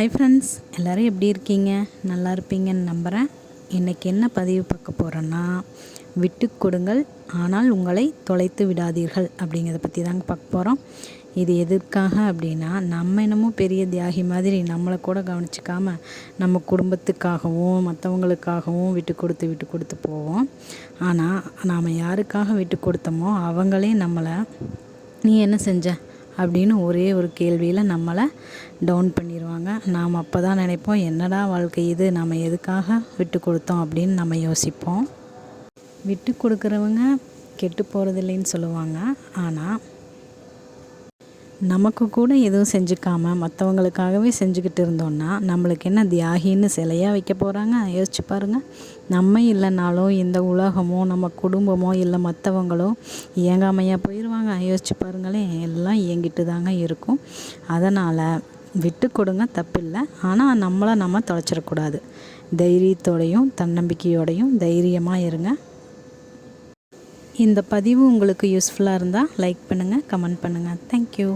Hi friends எல்லோரும் எப்படி இருக்கீங்க? நல்லா இருப்பீங்கன்னு நம்புகிறேன் இன்றைக்கி என்ன பதிவு பார்க்க போகிறோன்னா விட்டு கொடுங்கள் ஆனால் உங்களை தொலைத்து விடாதீர்கள் அப்படிங்கிறத பற்றி தாங்க பார்க்க போகிறோம் இது எதற்காக அப்படின்னா நம்ம என்னமோ பெரிய தியாகி மாதிரி நம்மளை கூட கவனிச்சிக்காம நம்ம குடும்பத்துக்காகவும் மற்றவங்களுக்காகவும் விட்டு கொடுத்து விட்டு கொடுத்து போவோம். ஆனால் நாம் யாருக்காக விட்டு கொடுத்தோமோ அவங்களே நம்மளை நீ என்ன செஞ்ச? அப்படின்னு ஒரே ஒரு கேள்வியில் நம்மளை டவுன் பண்ணிடுவாங்க நாம் அப்போ தான் நினைப்போம் என்னடா வாழ்க்கை இது? நம்ம எதுக்காக விட்டு கொடுத்தோம் அப்படின்னு நம்ம யோசிப்போம். விட்டு கொடுக்குறவங்க கெட்டு போகிறதில்லைன்னு சொல்லுவாங்க. ஆனால் நமக்கு கூட எதுவும் செஞ்சுக்காமல் மற்றவங்களுக்காகவே செஞ்சுக்கிட்டு இருந்தோன்னா நம்மளுக்கு என்ன தியாகின்னு சிலையாக வைக்க போகிறாங்க யோசிச்சு பாருங்கள் நம்ம இல்லைனாலும் இந்த உலகமோ நம்ம குடும்பமோ இல்லை மற்றவங்களோ இயங்காமையாக போயிடும் யோசிச்சு பாருங்களேன். எல்லாம் என்கிட்ட தாங்க இருக்கும். அதனால் விட்டு கொடுங்க தப்பில்லை. ஆனால் நம்மளை நம்ம தொலைச்சிடக்கூடாது தைரியத்தோடையும் தன்னம்பிக்கையோடையும் தைரியமாக இருங்க. இந்த பதிவு உங்களுக்கு யூஸ்ஃபுல்லாக இருந்தால் லைக் பண்ணுங்கள் கமெண்ட் பண்ணுங்கள் தேங்க்யூ